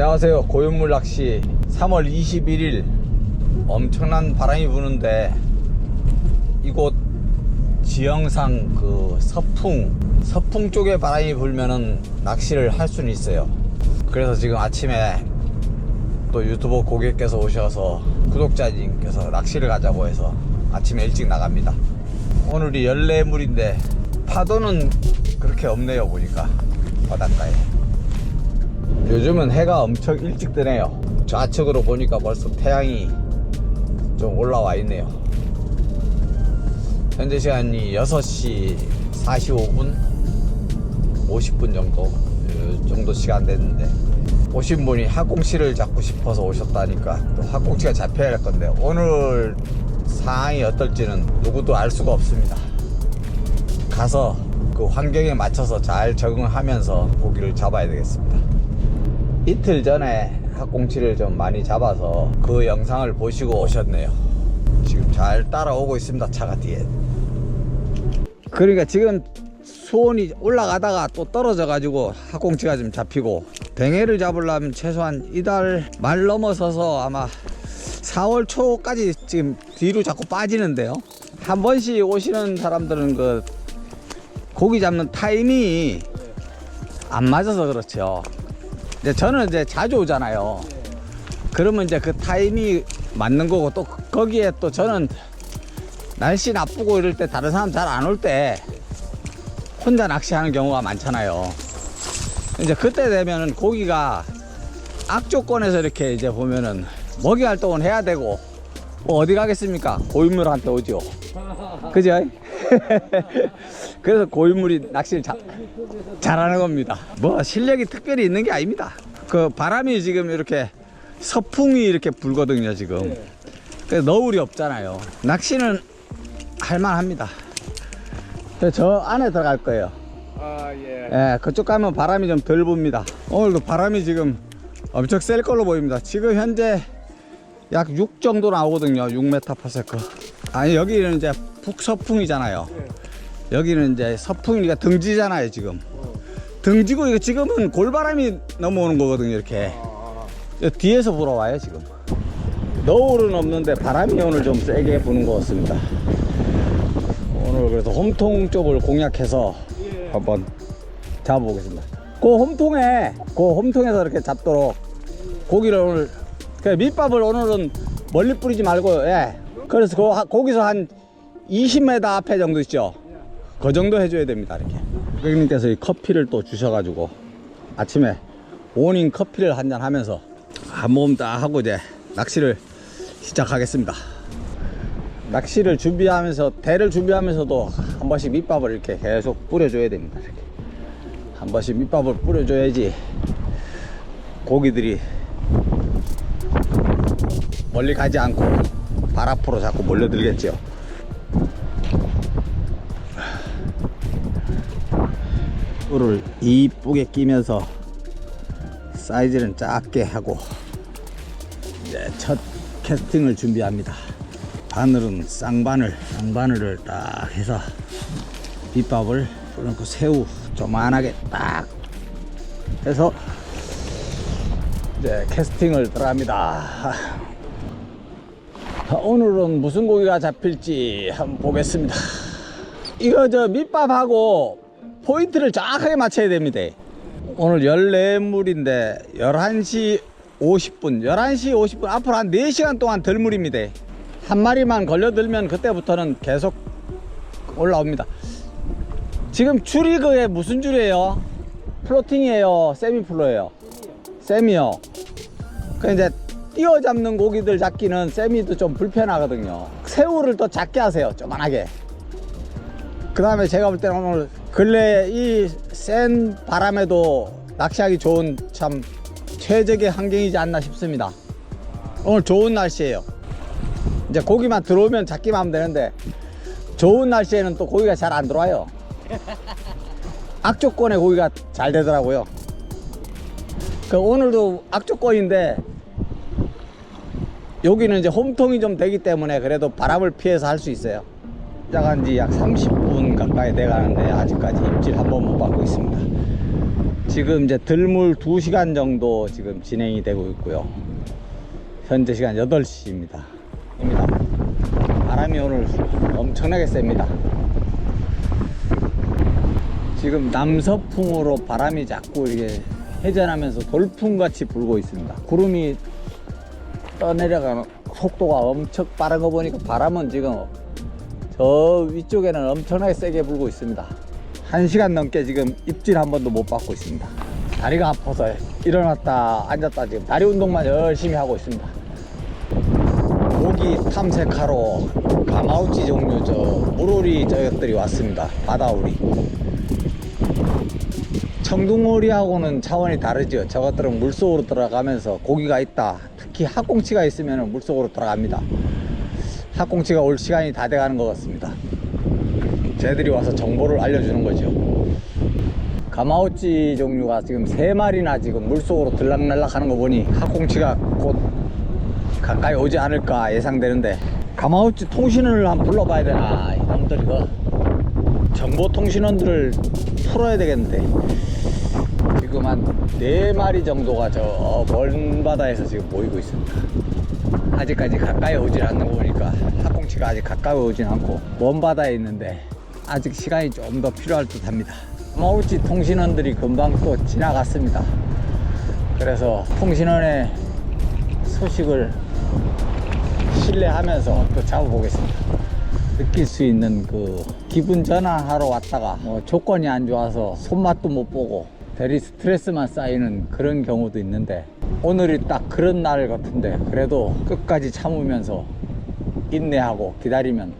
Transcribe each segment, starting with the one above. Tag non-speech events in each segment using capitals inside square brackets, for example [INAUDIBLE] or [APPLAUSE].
안녕하세요. 고윤물 낚시 3월 21일 엄청난 바람이 부는데 이곳 지형상 그 서풍 서풍 쪽에 바람이 불면은 낚시를 할 수는 있어요. 그래서 지금 아침에 또 유튜버 고객께서 오셔서 구독자님께서 낚시를 가자고 해서 아침에 일찍 나갑니다. 오늘이 열내물인데 파도는 그렇게 없네요 보니까 바닷가에. 요즘은 해가 엄청 일찍 뜨네요. 좌측으로 보니까 벌써 태양이 좀 올라와 있네요. 현재 시간이 6시 45분 50분 정도 이 정도 시간 됐는데 오신 분이 학꽁치를 잡고 싶어서 오셨다니까 또 학꽁치가 잡혀야 할 건데 오늘 상황이 어떨지는 누구도 알 수가 없습니다. 가서 그 환경에 맞춰서 잘 적응하면서 고기를 잡아야 되겠습니다. 이틀 전에 학꽁치를 좀 많이 잡아서 그 영상을 보시고 오셨네요. 지금 잘 따라오고 있습니다. 차가 뒤에. 그러니까 지금 수온이 올라가다가 또 떨어져 가지고 학꽁치가 좀 잡히고 뱅에를 잡으려면 최소한 이달 말 넘어서서 아마 4월 초까지 지금 뒤로 자꾸 빠지는데요. 한 번씩 오시는 사람들은 그 고기 잡는 타이밍이 안 맞아서 그렇죠. 이제 저는 이제 자주 오잖아요. 그러면 이제 그 타이밍이 맞는 거고 또 거기에 또 저는 날씨 나쁘고 이럴 때 다른 사람 잘 안 올 때 혼자 낚시하는 경우가 많잖아요. 이제 그때 되면은 고기가 악조건에서 이렇게 이제 보면은 먹이 활동은 해야 되고 뭐 어디 가겠습니까? 고인물한테 오죠. 그죠? [LAUGHS] 그래서 고인물이 낚시를 자, 잘하는 겁니다. 뭐 실력이 특별히 있는 게 아닙니다. 그 바람이 지금 이렇게 서풍이 이렇게 불거든요 지금. 그래서 너울이 없잖아요. 낚시는 할만합니다. 저 안에 들어갈 거예요. 아 예. 예, 그쪽 가면 바람이 좀 덜 붑니다. 오늘도 바람이 지금 엄청 셀 걸로 보입니다. 지금 현재 약 6 정도 나오거든요. 6m/s. 아니 여기는 이제 북서풍이잖아요. 여기는 이제 서풍이니까 등지잖아요 지금. 등지고 이거 지금은 골바람이 넘어오는 거거든요 이렇게. 여 뒤에서 불어와요 지금. 너울은 없는데 바람이 오늘 좀 세게 부는 것 같습니다. 오늘 그래서 홈통 쪽을 공략해서 한번 잡아보겠습니다. 그 홈통에 그 홈통에서 이렇게 잡도록 고기를 오늘 그 밑밥을 오늘은 멀리 뿌리지 말고요. 예. 그래서 그 하- 거기서 한 20m 앞에 정도 있죠. 그 정도 해줘야 됩니다. 이렇게. 고객님께서 이 커피를 또 주셔가지고 아침에 모닝 커피를 한 잔 하면서 한 모금 딱 하고 이제 낚시를 시작하겠습니다. 낚시를 준비하면서 대를 준비하면서도 한 번씩 밑밥을 이렇게 계속 뿌려줘야 됩니다. 이렇게 한 번씩 밑밥을 뿌려줘야지 고기들이 멀리 가지 않고 발 앞으로 자꾸 몰려들겠죠. 뿔을 이쁘게 끼면서 사이즈는 작게 하고 이제 첫 캐스팅을 준비합니다. 바늘은 쌍바늘, 쌍바늘을 딱 해서 밑밥을 그리고 새우 조만하게 딱 해서 이제 캐스팅을 들어갑니다. 자, 오늘은 무슨 고기가 잡힐지 한번 보겠습니다. 이거 저 밑밥하고 포인트를 정확하게 맞춰야 됩니다. 오늘 14물인데 11시 50분, 11시 50분 앞으로 한 4시간 동안 덜 물입니다. 한 마리만 걸려들면 그때부터는 계속 올라옵니다. 지금 줄이 그게 무슨 줄이에요? 플로팅이에요? 세미플로예요? 세미요. 그 이제 띄어 잡는 고기들 잡기는 세미도 좀 불편하거든요. 새우를 더 작게 하세요. 조만하게. 그 다음에 제가 볼 때는 오늘 근래 이 센 바람에도 낚시하기 좋은 참 최적의 환경이지 않나 싶습니다. 오늘 좋은 날씨예요. 이제 고기만 들어오면 잡기만 하면 되는데 좋은 날씨에는 또 고기가 잘 안 들어와요. [LAUGHS] 악조건에 고기가 잘 되더라고요. 그 오늘도 악조건인데 여기는 이제 홈통이 좀 되기 때문에 그래도 바람을 피해서 할 수 있어요. 시작한 지 약 30분 가까이 돼 가는데 아직까지 입질 한 번 못 받고 있습니다. 지금 이제 들물 2시간 정도 지금 진행이 되고 있고요. 현재 시간 8시입니다. 입니다. 바람이 오늘 엄청나게 셉니다. 지금 남서풍으로 바람이 자꾸 이렇게 회전하면서 돌풍같이 불고 있습니다. 구름이 떠내려가는 속도가 엄청 빠른 거 보니까 바람은 지금 저 위쪽에는 엄청나게 세게 불고 있습니다. 한 시간 넘게 지금 입질 한 번도 못 받고 있습니다. 다리가 아파서 일어났다 앉았다 지금 다리 운동만 열심히 하고 있습니다. 고기 탐색하러 가마우치 종류 저 물오리 저것들이 왔습니다. 바다오리. 청둥오리하고는 차원이 다르죠. 저것들은 물속으로 들어가면서 고기가 있다. 특히 학꽁치가 있으면 물속으로 들어갑니다. 학꽁치가 올 시간이 다 돼가는 것 같습니다. 쟤들이 와서 정보를 알려주는 거죠. 가마우치 종류가 지금 세 마리나 지금 물속으로 들락날락 하는 거 보니 학꽁치가 곧 가까이 오지 않을까 예상되는데 가마우치 통신원을 한번 불러봐야 되나 이놈들 이거 정보 통신원들을 풀어야 되겠는데 지금 한네 마리 정도가 저 먼 바다에서 지금 보이고 있습니다. 아직까지 가까이 오질 않는 거 보니까 학꽁치가 아직 가까이 오진 않고 먼 바다에 있는데 아직 시간이 좀 더 필요할 듯 합니다. 마우치 통신원들이 금방 또 지나갔습니다. 그래서 통신원의 소식을 신뢰하면서 또 잡아보겠습니다. 느낄 수 있는 그 기분 전환하러 왔다가 뭐 조건이 안 좋아서 손맛도 못 보고 대리 스트레스만 쌓이는 그런 경우도 있는데 오늘이 딱 그런 날 같은데 그래도 끝까지 참으면서 인내하고 기다리면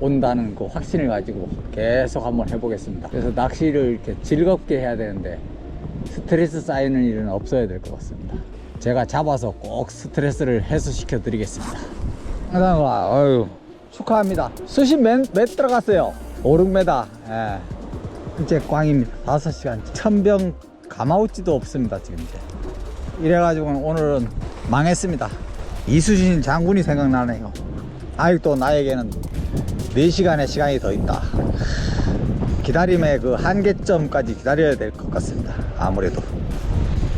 온다는 그 확신을 가지고 계속 한번 해보겠습니다. 그래서 낚시를 이렇게 즐겁게 해야 되는데 스트레스 쌓이는 일은 없어야 될 것 같습니다. 제가 잡아서 꼭 스트레스를 해소시켜 드리겠습니다. 어유 축하합니다. 수심 몇, 몇 들어갔어요? 5, 6m. 예. 이제 꽝입니다. 5시간. 천병 가마우치도 없습니다. 지금 이제. 이래가지고 오늘은 망했습니다. 이수신 장군이 생각나네요. 아직도 나에게는 4시간의 시간이 더 있다. 기다림의 그 한계점까지 기다려야 될 것 같습니다. 아무래도.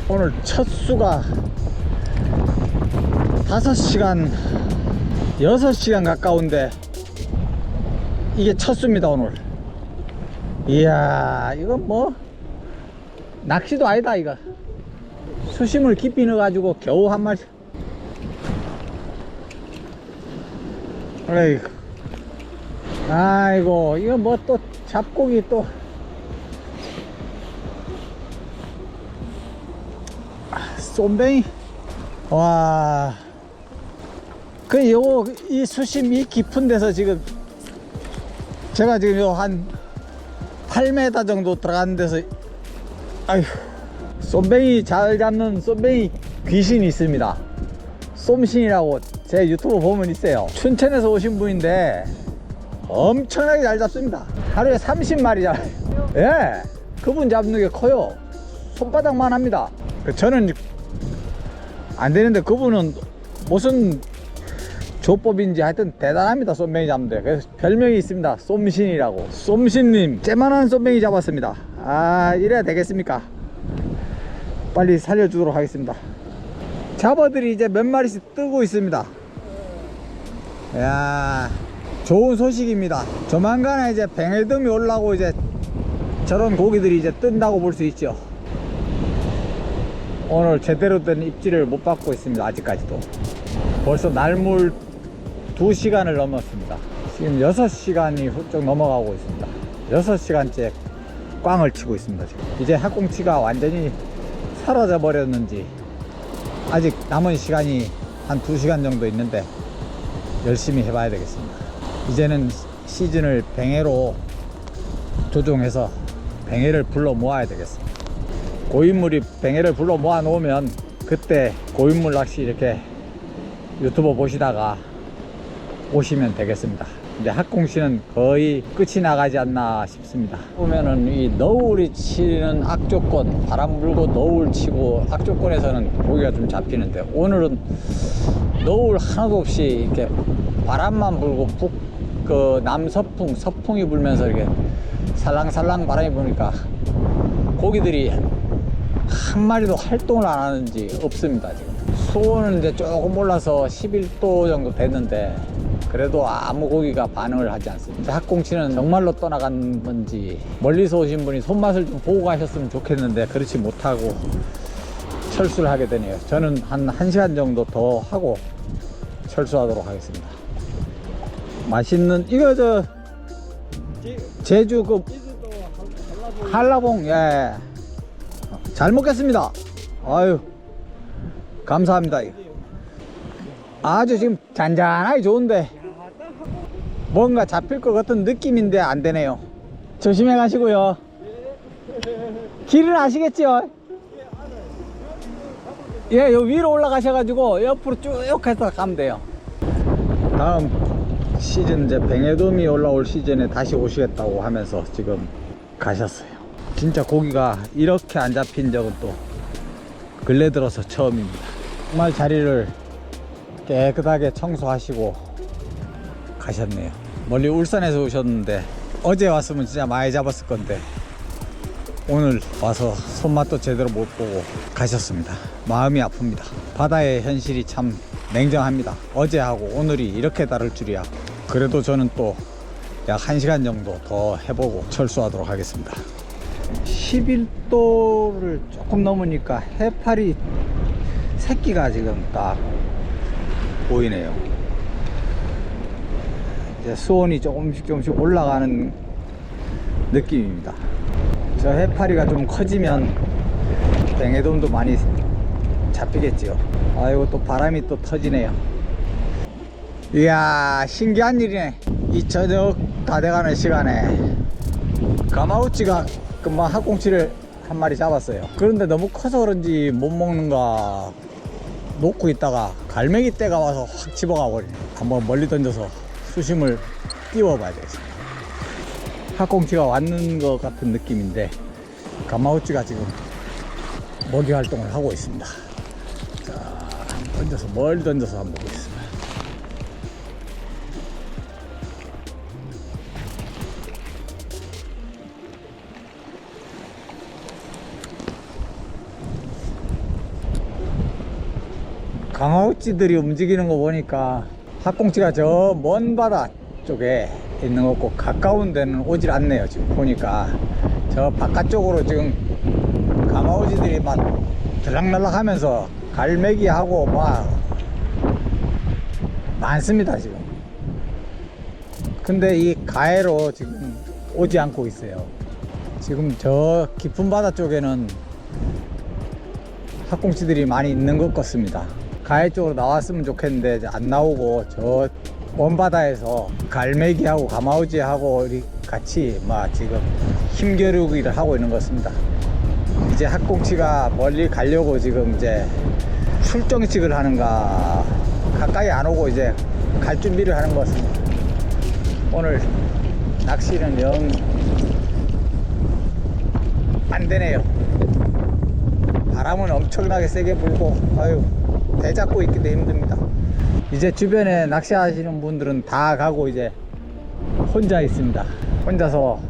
오늘 첫 수가 5시간, 6시간 가까운데 이게 첫 수입니다, 오늘. 이야, 이건 뭐, 낚시도 아니다, 이거. 수심을 깊이 넣어 가지고 겨우 한 마리. 아이고. 아이고, 이거 뭐 또 잡고기 또. 아, 쏨뱅이. 와. 그, 요, 이 수심 이 깊은 데서 지금, 제가 지금 요한 8m 정도 들어가는 데서, 아휴. 쏨뱅이 잘 잡는 쏨뱅이 귀신이 있습니다. 쏨신이라고 제 유튜브 보면 있어요. 춘천에서 오신 분인데 엄청나게 잘 잡습니다. 하루에 30마리 잡아요. 예. 그분 잡는 게 커요. 손바닥만 합니다. 그 저는 안 되는데 그분은 무슨 조법인지 하여튼 대단합니다. 쏨뱅이 잡는데. 그래서 별명이 있습니다. 쏨신이라고. 쏨신님, 째만한 쏨뱅이 잡았습니다. 아, 이래야 되겠습니까? 빨리 살려주도록 하겠습니다. 잡어들이 이제 몇 마리씩 뜨고 있습니다. 야 좋은 소식입니다. 조만간에 이제 뱅에듬이 올라고 이제 저런 고기들이 이제 뜬다고 볼 수 있죠. 오늘 제대로 된 입질을 못 받고 있습니다. 아직까지도. 벌써 날물 2시간을 넘었습니다. 지금 6시간이 훌쩍 넘어가고 있습니다. 6시간째 꽝을 치고 있습니다. 지금. 이제 학꽁치가 완전히 사라져 버렸는지 아직 남은 시간이 한 2시간 정도 있는데 열심히 해봐야 되겠습니다. 이제는 시즌을 뱅해로 조종해서 뱅해를 불러 모아야 되겠습니다. 고인물이 뱅해를 불러 모아 놓으면 그때 고인물 낚시 이렇게 유튜브 보시다가 오시면 되겠습니다. 이제 학공시는 거의 끝이 나가지 않나 싶습니다. 보면은 이 너울이 치는 악조건, 바람 불고 너울 치고 악조건에서는 고기가 좀 잡히는데 오늘은 너울 하나도 없이 이렇게 바람만 불고 북, 그 남서풍, 서풍이 불면서 이렇게 살랑살랑 바람이 부니까 고기들이 한 마리도 활동을 안 하는지 없습니다 지금 수온은 이제 조금 올라서 11도 정도 됐는데 그래도 아무 고기가 반응을 하지 않습니다 학꽁치는 정말로 떠나간 건지 멀리서 오신 분이 손맛을 좀 보고 가셨으면 좋겠는데 그렇지 못하고 철수를 하게 되네요 저는 한 1시간 정도 더 하고 철수하도록 하겠습니다 맛있는 이거 저 제주 그 한라봉 예. 잘 먹겠습니다. 아유 감사합니다. 아주 지금 잔잔하게 좋은데 뭔가 잡힐 것 같은 느낌인데 안 되네요. 조심해 가시고요. 길은 아시겠죠? 예, 요 위로 올라가셔가지고 옆으로 쭉 해서 가면 돼요. 다음 시즌 이제 뱅에돔이 올라올 시즌에 다시 오시겠다고 하면서 지금 가셨어요. 진짜 고기가 이렇게 안 잡힌 적은 또 근래 들어서 처음입니다. 정말 자리를 깨끗하게 청소하시고 가셨네요. 멀리 울산에서 오셨는데 어제 왔으면 진짜 많이 잡았을 건데 오늘 와서 손맛도 제대로 못 보고 가셨습니다. 마음이 아픕니다. 바다의 현실이 참 냉정합니다. 어제하고 오늘이 이렇게 다를 줄이야. 그래도 저는 또 약 1시간 정도 더 해보고 철수하도록 하겠습니다. 11도를 조금 넘으니까 해파리 새끼가 지금 딱 보이네요. 수온이 조금씩 조금씩 올라가는 느낌입니다. 저 해파리가 좀 커지면 뱅에돔도 많이 잡히겠지요. 아이고 또 바람이 또 터지네요. 이야 신기한 일이네. 이 저녁 다 돼가는 시간에 가마우치가 금방 학꽁치를 한 마리 잡았어요. 그런데 너무 커서 그런지 못 먹는가 놓고 있다가 갈매기 떼가 와서 확 집어가 버리네. 한번 멀리 던져서 수심을 띄워봐야 되겠습니다. 학꽁치가 왔는 것 같은 느낌인데 가마우치가 지금 먹이 활동을 하고 있습니다. 자, 던져서 멀리 던져서 한번 보겠습니다. 강아우찌들이 움직이는 거 보니까 학꽁치가 저 먼 바다 쪽에 있는 거 같고 가까운 데는 오질 않네요 지금 보니까. 저 바깥쪽으로 지금 강아우지들이 막 들락날락 하면서 갈매기하고 막 많습니다 지금. 근데 이 가해로 지금 오지 않고 있어요. 지금 저 깊은 바다 쪽에는 학꽁치들이 많이 있는 것 같습니다. 가해 쪽으로 나왔으면 좋겠는데 안 나오고 저 먼바다에서 갈매기하고 가마우지하고 같이 막 지금 힘겨루기를 하고 있는 것 같습니다. 이제 학꽁치가 멀리 가려고 지금 이제 출정식을 하는가 가까이 안 오고 이제 갈 준비를 하는 것 같습니다. 오늘 낚시는 영 안 되네요. 바람은 엄청나게 세게 불고 아유 배 잡고 있기도 힘듭니다. 이제 주변에 낚시하시는 분들은 다 가고 이제 혼자 있습니다. 혼자서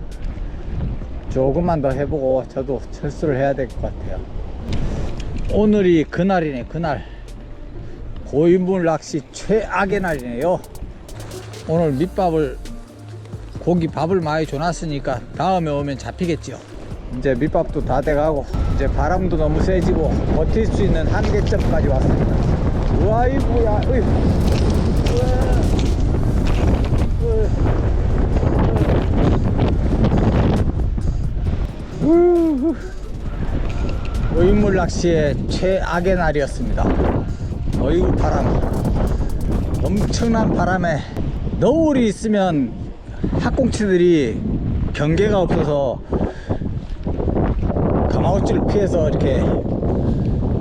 조금만 더 해보고 저도 철수를 해야 될 것 같아요. 오늘이 그날이네 그날. 고인물 낚시 최악의 날이네요. 오늘 밑밥을 고기 밥을 많이 줘놨으니까 다음에 오면 잡히겠지요. 이제 밑밥도 다 돼가고 이제 바람도 너무 세지고 버틸 수 있는 한계점까지 왔습니다. 우 와 이 뭐야 으이. 우후. 의물 낚시의 최악의 날이었습니다 어이구 바람 엄청난 바람에 너울이 있으면 학꽁치들이 경계가 없어서 가마우치를 피해서 이렇게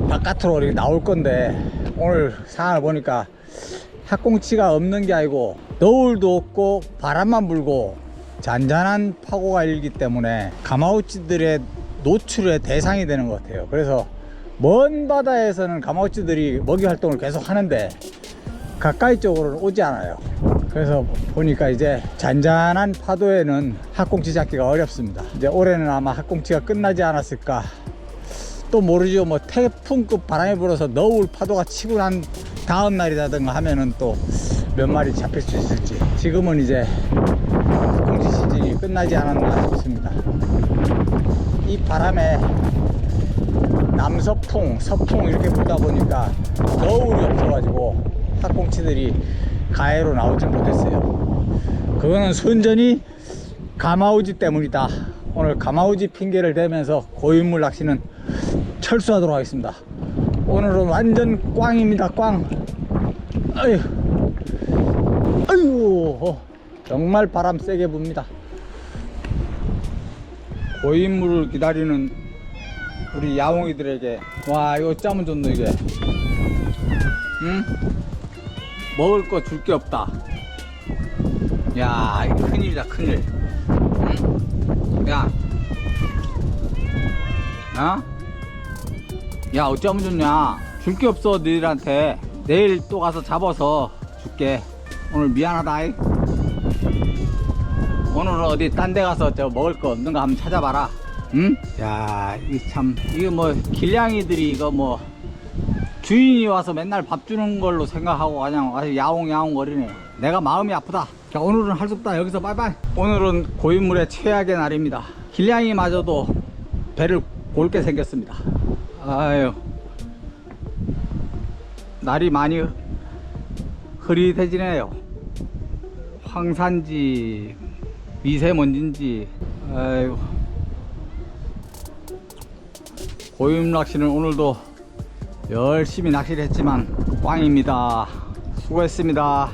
바깥으로 이렇게 나올 건데 오늘 상황을 보니까 학꽁치가 없는 게 아니고 너울도 없고 바람만 불고 잔잔한 파고가 일기 때문에 가마우치들의 노출의 대상이 되는 것 같아요 그래서 먼 바다에서는 가마우치들이 먹이 활동을 계속 하는데 가까이 쪽으로는 오지 않아요 그래서 보니까 이제 잔잔한 파도에는 학꽁치 잡기가 어렵습니다. 이제 올해는 아마 학꽁치가 끝나지 않았을까. 또 모르죠. 뭐 태풍급 바람이 불어서 너울 파도가 치고 난 다음 날이라든가 하면은 또 몇 마리 잡힐 수 있을지. 지금은 이제 학꽁치 시즌이 끝나지 않았나 싶습니다. 이 바람에 남서풍, 서풍 이렇게 불다 보니까 너울이 없어가지고 학꽁치들이 가해로 나오지 못했어요. 그거는 순전히 가마우지 때문이다. 오늘 가마우지 핑계를 대면서 고인물 낚시는 철수하도록 하겠습니다. 오늘은 완전 꽝입니다. 꽝. 아유, 아유, 어, 정말 바람 세게 붑니다. 고인물을 기다리는 우리 야옹이들에게 와 이거 짜면 좋네 이게 응? 먹을 거 줄 게 없다 야 이거 큰일이다 큰일 응? 야 어? 야 어쩌면 좋냐 줄 게 없어 너희들한테 내일 또 가서 잡아서 줄게 오늘 미안하다 이. 오늘은 어디 딴 데 가서 저 먹을 거 없는가 한번 찾아봐라. 응? 야, 이게 참, 이거 뭐, 길냥이들이 이거 뭐, 주인이 와서 맨날 밥 주는 걸로 생각하고 그냥 와서 야옹야옹 거리네. 내가 마음이 아프다. 자, 오늘은 할 수 없다. 여기서 빠이빠이. 오늘은 고인물의 최악의 날입니다. 길냥이마저도 배를 골게 생겼습니다. 아유. 날이 많이 흐릿해지네요. 황산지 미세먼지인지 아이고 고임 낚시는 오늘도 열심히 낚시를 했지만 꽝입니다 수고했습니다